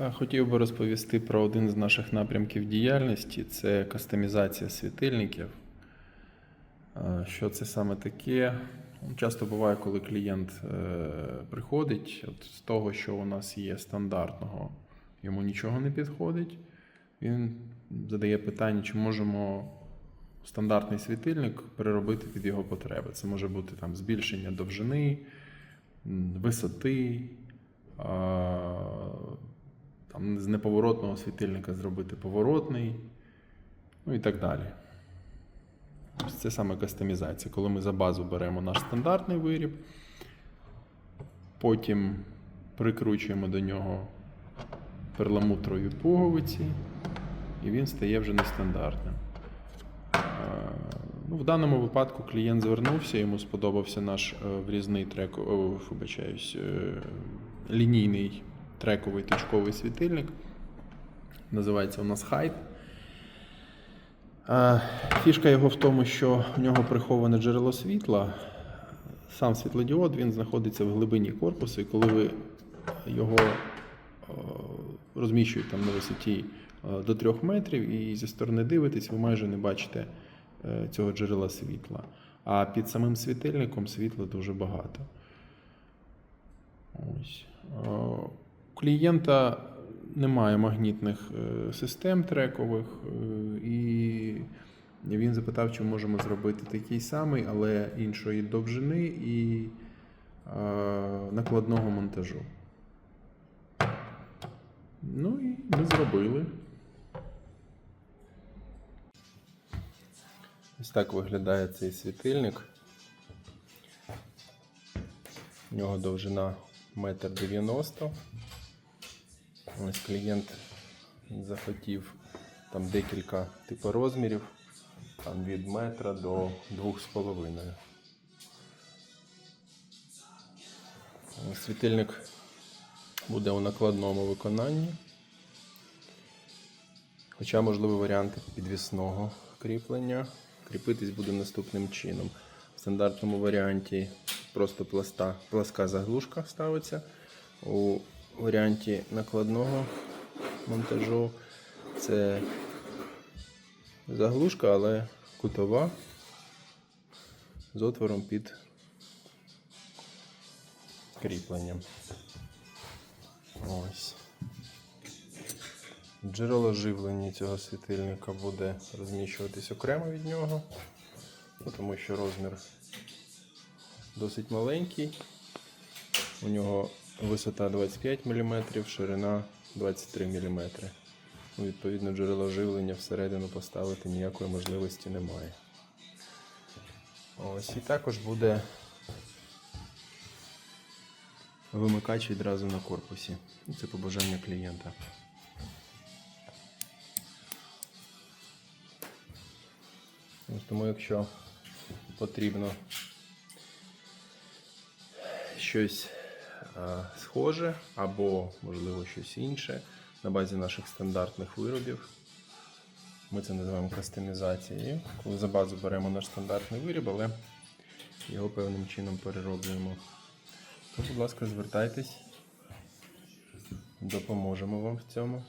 Е, Хотів би розповісти про один з наших напрямків діяльності це кастомізація світильників. Е, Що це саме таке? Ну, Часто буває, коли клієнт е, приходить, от з того, що у нас є стандартного, йому нічого не підходить. Він задає питання, чи можемо стандартний світильник переробити під його потреби. Це може бути там збільшення довжини, висоти, там, з неповоротного світильника зробити поворотний, ну і так далі. Це саме кастомізація. Коли ми за базу беремо наш стандартний виріб, потім прикручуємо до нього перламутрові пуговиці, і він стає вже нестандартним. Е, Ну, в даному випадку клієнт звернувся, йому сподобався наш е, врізний трек, о, вибачаюсь, е, лінійний трековий точковий світильник. Називається у нас. Е, Фішка його в тому, що в нього приховане джерело світла. Сам світлодіод він знаходиться в глибині корпусу, і коли ви його е, розміщуєте там на висоті е, до 3 метрів і зі сторони дивитесь, ви майже не бачите е, цього джерела світла. А під самим світильником світла дуже багато. Ось. У клієнта немає магнітних е, систем трекових, е, і він запитав, чи можемо зробити такий самий, але іншої довжини і е, накладного монтажу. Ну і ми зробили. Ось так виглядає цей світильник. У нього довжина 1,90 м. Ось клієнт захотів там декілька типу розмірів, там від метра до 2,5. Ось Світильник буде у накладному виконанні. Хоча можливий варіант підвісного кріплення. Кріпитись буде наступним чином. В стандартному варіанті просто пласта, пласка заглушка ставиться. У варіанті накладного монтажу це заглушка, але кутова з отвором під кріпленням. Ось. Джерело живлення цього світильника буде розміщуватись окремо від нього, тому що розмір досить маленький. У нього висота 25 мм, ширина 23 мм. Ну, Відповідно, джерело живлення всередину поставити ніякої можливості немає. Ось і також буде вимикач відразу на корпусі. Ну, Це побажання клієнта. Тому, якщо потрібно щось схоже або, можливо, щось інше на базі наших стандартних виробів, ми це називаємо кастомізацією. Коли за базу беремо наш стандартний виріб, але його певним чином перероблюємо. То, будь ласка, звертайтесь, допоможемо вам в цьому.